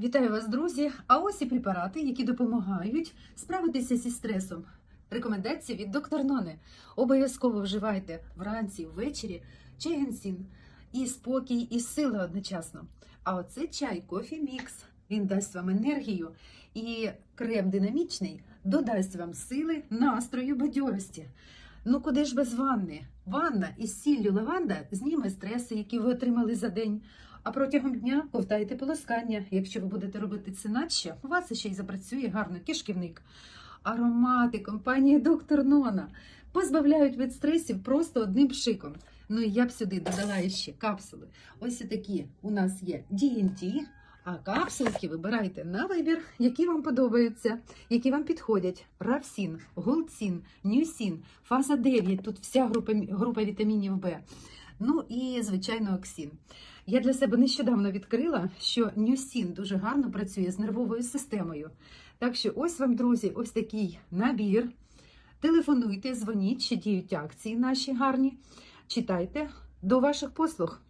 Вітаю вас, друзі! А ось і препарати, які допомагають справитися зі стресом. Рекомендації від доктор Нони. Обов'язково вживайте вранці, ввечері чай. І спокій, і сила одночасно. А оце чай, кофі мікс. Він дасть вам енергію. І крем динамічний додасть вам сили, настрою, бадьорості. Ну куди ж без ванни? Ванна із сіллю лаванда зніме стреси, які ви отримали за день. А протягом дня ковтайте полоскання. Якщо ви будете робити це надще, у вас ще й запрацює гарно кишківник. Аромати компанії Доктор Нона позбавляють від стресів просто одним пшиком. Ну і я б сюди додала ще капсули. Ось такі у нас є DNT, а капсулки вибирайте на вибір, які вам подобаються, які вам підходять. Равсін, Голцін, Нюсін, фаза 9, тут вся група, група вітамінів Б. Ну і, звичайно, оксін. Я для себе нещодавно відкрила, що Нюсін дуже гарно працює з нервовою системою. Так що ось вам, друзі, ось такий набір. Телефонуйте, дзвоніть, ще діють акції наші гарні. Читайте до ваших послуг.